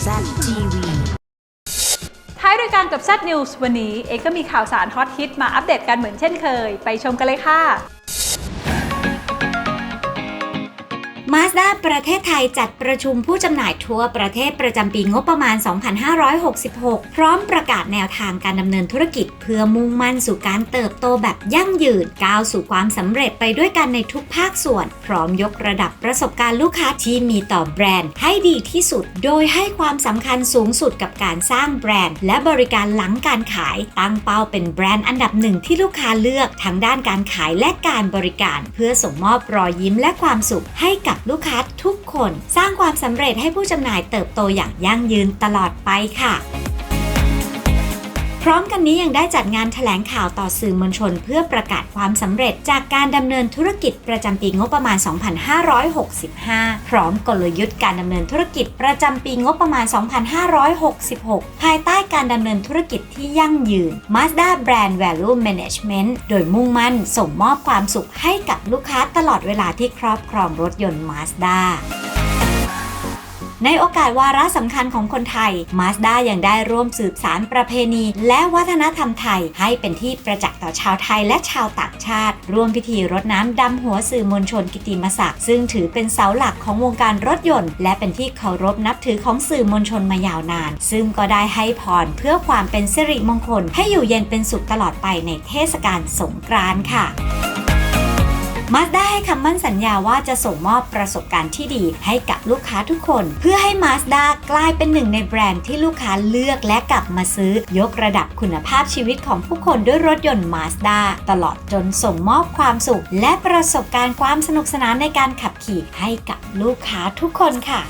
TV ท้ายรายการกับ Z News วันนี้ เอกก็มีข่าวสารฮอตฮิตมาอัปเดตกันเหมือนเช่นเคย ไปชมกันเลยค่ะ มาสด้าประเทศไทยจัดประชุมผู้จำหน่ายทั่วประเทศประจำปีงบประมาณ 2566 พร้อมประกาศแนวทางการดำเนินธุรกิจ เพื่อมุ่งมั่นสู่การเติบโตแบบยั่งยืนก้าวสู่ความสำเร็จไปด้วยกันในทุกภาคส่วน พร้อมยกระดับประสบการณ์ลูกค้าที่มีต่อแบรนด์ให้ดีที่สุด โดยให้ความสำคัญสูงสุดกับการสร้างแบรนด์ และบริการหลังการขาย ตั้งเป้าเป็นแบรนด์อันดับหนึ่งที่ลูกค้าเลือกทั้งด้านการขายและการบริการ เพื่อส่งมอบรอยยิ้มและความสุขให้กับลูกค้าทุกคน สร้างความสำเร็จให้ผู้จำหน่ายเติบโตอย่างยั่งยืนตลอดไปค่ะ พร้อมกันนี้ยังได้จัดงานแถลงข่าวต่อสื่อมวลชน เพื่อประกาศความสำเร็จจากการดำเนินธุรกิจประจำปีงบประมาณ 2565 พร้อมกลยุทธ์การดำเนินธุรกิจประจำปีงบประมาณ 2566 ภายใต้การดำเนินธุรกิจที่ยั่งยืน Mazda Brand Value Management โดยมุ่งมั่นส่งมอบความสุขให้กับลูกค้าตลอดเวลาที่ครอบครองรถยนต์ Mazda ในโอกาสวาระสำคัญของคนไทย Mazda ยังได้ร่วมสืบสารประเพณี และวัฒนธรรมไทย ให้เป็นที่ประจักษ์ต่อชาวไทยและชาวต่างชาติ ร่วมพิธีรดน้ำดำหัวสื่อมวลชนกิติมศักดิ์ซึ่งถือเป็นเสาหลักของวงการรถยนต์ และเป็นที่เคารพนับถือของสื่อมวลชนมายาวนาน ซึ่งก็ได้ให้พรเพื่อความเป็นสิริมงคล ให้อยู่เย็นเป็นสุขตลอดไปในเทศกาลสงกรานต์ค่ะ มาสด้าให้คำมั่นสัญญาว่าจะส่งมอบประสบการณ์ที่ดีให้กับลูกค้าทุกคน เพื่อให้มาสด้ากลายเป็นหนึ่งในแบรนด์ที่ลูกค้าเลือกและกลับมาซื้อยกระดับคุณภาพชีวิตของผู้คนด้วยรถยนต์มาสด้าตลอดจนส่งมอบความสุข และประสบการณ์ความสนุกสนานในการขับขี่ให้กับลูกค้าทุกคนค่ะ